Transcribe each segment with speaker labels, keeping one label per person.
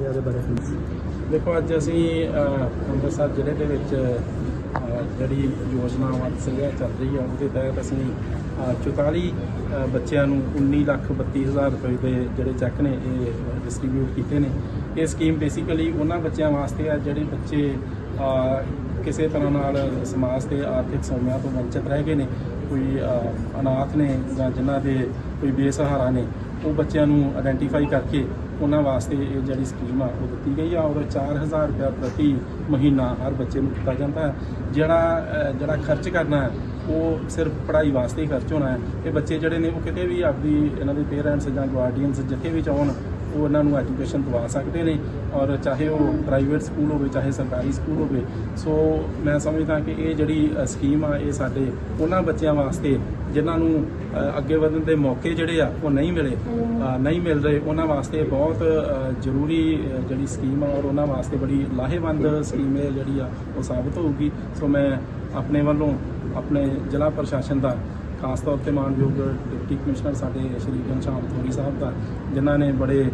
Speaker 1: ਇਹਦੇ ਬਾਰੇ ਸਮਝੀ
Speaker 2: ਦੇਖੋ ਅੱਜ ਅਸੀਂ ਅੰਮ੍ਰਿਤਸਰ ਜ਼ਿਲ੍ਹੇ ਦੇ ਵਿੱਚ ਜਿਹੜੀ ਯੋਜਨਾ ਵੱਧ ਚੱਲ ਰਹੀ ਹੈ ਉਹਦੇ ਤਹਿਤ ਅਸੀਂ ਅਹ, 44 ਬੱਚਿਆਂ ਨੂੰ 19 ਲੱਖ 32 ਹਜ਼ਾਰ ਰੁਪਏ ਦੇ ਜਿਹੜੇ ਚੈੱਕ ਨੇ ਇਹ ਡਿਸਟ੍ਰੀਬਿਊਟ ਕੀਤੇ ਨੇ। ਇਹ ਸਕੀਮ ਬੇਸਿਕਲੀ ਉਹਨਾਂ ਬੱਚਿਆਂ ਵਾਸਤੇ ਹੈ ਜਿਹੜੇ ਬੱਚੇ ਕਿਸੇ ਤਰ੍ਹਾਂ ਨਾਲ ਸਮਾਜ ਤੇ ਆਰਥਿਕ ਸਹੂਲਤਾਂ ਤੋਂ ਵੰਚਿਤ ਰਹਿ ਗਏ ਨੇ ਕੋਈ ਅਨਾਥ ਨੇ ਜਾਂ ਜਿਨ੍ਹਾਂ ਦੇ ਕੋਈ ਬੇਸਹਾਰਾ ਨੇ ਉਹ ਬੱਚਿਆਂ ਨੂੰ ਆਇਡੈਂਟੀਫਾਈ ਕਰਕੇ ਉਹਨਾਂ ਵਾਸਤੇ ਇਹ ਜਿਹੜੀ ਸਕੀਮ ਆ, ਉਹ ਦਿੱਤੀ ਗਈ ਆ। ਔਰ 4000 ਰੁਪਏ ਪ੍ਰਤੀ ਮਹੀਨਾ ਹਰ ਬੱਚੇ ਨੂੰ ਦਿੱਤਾ ਜਾਂਦਾ ਹੈ। ਜਿਹੜਾ ਜਿਹੜਾ ਖਰਚ ਕਰਨਾ ਹੈ, ਉਹ ਸਿਰਫ ਪੜ੍ਹਾਈ ਵਾਸਤੇ ਹੀ ਖਰਚ ਹੋਣਾ ਹੈ। ਇਹ ਬੱਚੇ ਜਿਹੜੇ ਨੇ, ਉਹ ਕਿਤੇ ਵੀ ਆਪਦੀ ਇਹਨਾਂ ਦੇ ਪੇਰੈਂਟਸ ਜਾਂ ਗਾਰਡੀਅਨਸ ਜਿੱਥੇ ਵੀ ਚਾਹਣ ਉਹ ਉਹਨਾਂ ਨੂੰ ਐਜੂਕੇਸ਼ਨ ਦਵਾ ਸਕਦੇ ਨੇ ਔਰ ਚਾਹੇ ਉਹ ਪ੍ਰਾਈਵੇਟ ਸਕੂਲ ਹੋਵੇ, ਚਾਹੇ ਸਰਕਾਰੀ ਸਕੂਲ ਹੋਵੇ। ਸੋ ਮੈਂ ਸਮਝਦਾ ਕਿ ਇਹ ਜਿਹੜੀ ਸਕੀਮ ਆ, ਇਹ ਸਾਡੇ ਉਹਨਾਂ ਬੱਚਿਆਂ ਵਾਸਤੇ ਜਿਨ੍ਹਾਂ ਨੂੰ ਅੱਗੇ ਵਧਣ ਦੇ ਮੌਕੇ ਜਿਹੜੇ ਆ, ਉਹ ਨਹੀਂ ਮਿਲੇ। ਨਹੀਂ ਮਿਲ ਰਹੇ, ਉਹਨਾਂ ਵਾਸਤੇ ਬਹੁਤ ਜ਼ਰੂਰੀ ਜਿਹੜੀ ਸਕੀਮ ਆ ਔਰ ਉਹਨਾਂ ਵਾਸਤੇ ਬੜੀ ਲਾਹੇਵੰਦ ਸਕੀਮ ਇਹ ਜਿਹੜੀ ਆ, ਉਹ ਸਾਬਤ ਹੋਊਗੀ। ਸੋ ਮੈਂ ਆਪਣੇ ਵੱਲੋਂ ਆਪਣੇ ਜ਼ਿਲ੍ਹਾ ਪ੍ਰਸ਼ਾਸਨ ਦਾ ਖਾਸ ਤੌਰ ਤੇ ਮਾਨਯੋਗ ਡਿਪਟੀ ਕਮਿਸ਼ਨਰ ਸਾਡੇ ਸ਼੍ਰੀ ਘਨਸ਼ਾਮ ਥੋਰੀ ਸਾਹਿਬ ਦਾ, ਜਿਨ੍ਹਾਂ ਨੇ ਬੜੇ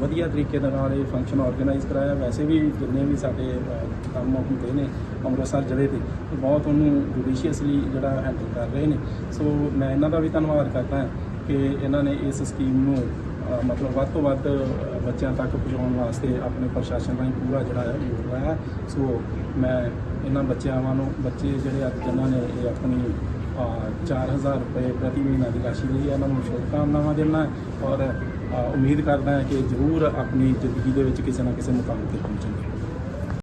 Speaker 2: ਵਧੀਆ ਤਰੀਕੇ ਦੇ ਨਾਲ ਇਹ ਫੰਕਸ਼ਨ ਆਰਗੇਨਾਈਜ਼ ਕਰਾਇਆ। ਵੈਸੇ ਵੀ ਜਿੰਨੇ ਵੀ ਸਾਡੇ ਕੰਮ ਹੁੰਦੇ ਨੇ ਅੰਮ੍ਰਿਤਸਰ ਜ਼ਿਲ੍ਹੇ ਦੇ, ਉਹ ਬਹੁਤ ਉਹਨੂੰ ਜੁਡੀਸ਼ੀਅਸਲੀ ਜਿਹੜਾ ਹੈਂਡਲ ਕਰ ਰਹੇ ਨੇ। ਸੋ ਮੈਂ ਇਹਨਾਂ ਦਾ ਵੀ ਧੰਨਵਾਦ ਕਰਦਾ ਹਾਂ ਕਿ ਇਹਨਾਂ ਨੇ ਇਸ ਸਕੀਮ ਨੂੰ ਮਤਲਬ ਵੱਧ ਤੋਂ ਵੱਧ ਬੱਚਿਆਂ ਤੱਕ ਪਹੁੰਚਾਉਣ ਵਾਸਤੇ ਆਪਣੇ ਪ੍ਰਸ਼ਾਸਨ ਰਾਹੀਂ ਪੂਰਾ ਜਿਹੜਾ ਹੈ ਯੋਗ ਲਾਇਆ ਸੋ ਮੈਂ ਇਹਨਾਂ ਬੱਚਿਆਂ ਨੂੰ ਬੱਚੇ ਜਿਹੜੇ ਅੱਜ ਜਿਨ੍ਹਾਂ ਨੇ ਇਹ ਆਪਣੀ 4000 ਰੁਪਏ ਪ੍ਰਤੀ ਮਹੀਨਾ ਦੀ ਰਾਸ਼ੀ ਲਈ ਹੈ ਉਹਨਾਂ ਨੂੰ ਸ਼ੁਭਕਾਮਨਾਵਾਂ ਦਿੰਦਾ ਔਰ ਉਮੀਦ ਕਰਦਾ ਹਾਂ ਕਿ ਜ਼ਰੂਰ ਆਪਣੀ ਜ਼ਿੰਦਗੀ ਦੇ ਵਿੱਚ ਕਿਸੇ ਨਾ ਕਿਸੇ ਮੁਕਾਮ ਤੇ ਪਹੁੰਚਣਗੇ।